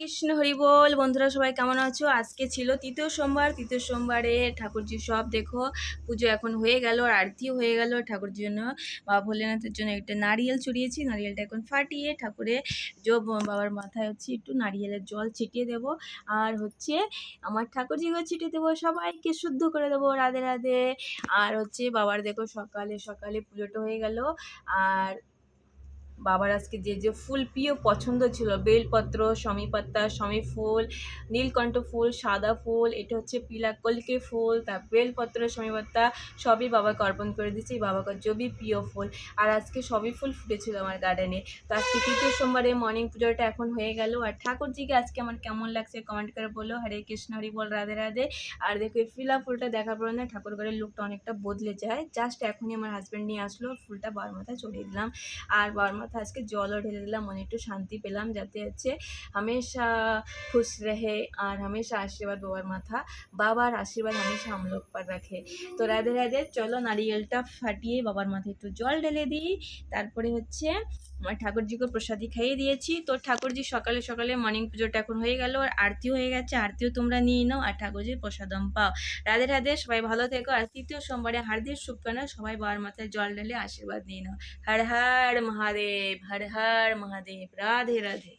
কৃষ্ণ হরি বল। বন্ধুরা সবাই কেমন আছো? আজকে ছিল তৃতীয় সোমবার। তৃতীয় সোমবারে ঠাকুরজি সব দেখো, পুজো এখন হয়ে গেল, আর হয়ে গেল ঠাকুরজির জন্য। বাবা ভোলেনাথের জন্য একটা নারিয়েল চড়িয়েছি, নারিয়েলটা এখন ফাটিয়ে ঠাকুরে জো বাবার মাথায় হচ্ছে একটু নারিয়েলের জল ছিটিয়ে দেব। আর হচ্ছে আমার ঠাকুরজিকেও ছিটিয়ে দেবো, সবাইকে শুদ্ধ করে দেবো রাধে রাধে। আর হচ্ছে বাবার দেখো সকালে সকালে পুজোটা হয়ে গেল। আর বাবার আজকে যে যে ফুল প্রিয় পছন্দ ছিল। বেলপত্র শমী পাত্তা শমী ফুল, নীলকণ্ঠ ফুল, সাদা ফুল, এটা হচ্ছে পিলা কলকে ফুল, তার বেলপত্র, শমীপাত্তা, সবই বাবাকে অর্পণ করে দিচ্ছি বাবাকে জবই প্রিয় ফুল। আর আজকে সবই ফুল ফুটেছিল আমার গার্ডেনে তো আজকে তৃতীয় সোমবারে মর্নিং পুজোটা এখন হয়ে গেল। আর ঠাকুরজিকে আজকে আমার কেমন লাগছে কমেন্ট করে বলো। হরে কৃষ্ণ, হরি বল, রাধে রাধে। আর দেখো, এই ফিলা ফুলটা দেখার পর না ঠাকুর ঘরের লুকটা অনেকটা বদলে যায়। জাস্ট এখনই আমার হাজব্যান্ড নিয়ে আসলো। ফুলটা বার মাথায় চড়িয়ে দিলাম। আর বার মাথায় আজকে জলও ঢেলে দিলাম মনে একটু শান্তি পেলাম যাতে হচ্ছে হামেশা খুশ রহে আর হামেশা আশীর্বাদ বাবার মাথা বাবার আশীর্বাদ হামেশা हम लोग पर রাখে তো রাধে রাধে চলো নারিয়েলটা ফাটিয়ে বাবার মাথায় একটু জল ঢেলে দিই তারপরে হচ্ছে আমার ঠাকুরজিকে প্রসাদি খাইয়ে দিয়েছি তো ঠাকুরজি সকালে সকালে মর্নিং পুজোটা এখন হয়ে গেল আর আরতিও হয়ে গেছে আরতিও তোমরা নিয়ে নাও আর ঠাকুরজির প্রসাদম পাও রাধে রাধে সবাই ভালো থেকো আর তৃতীয় সোমবারে হার্দিক শুভকামনা সবাই বাবার মাথায় জল ঢেলে আশীর্বাদ নিয়ে নাও হর হর মহাদেব হর হর মহাদেব রাধে রাধে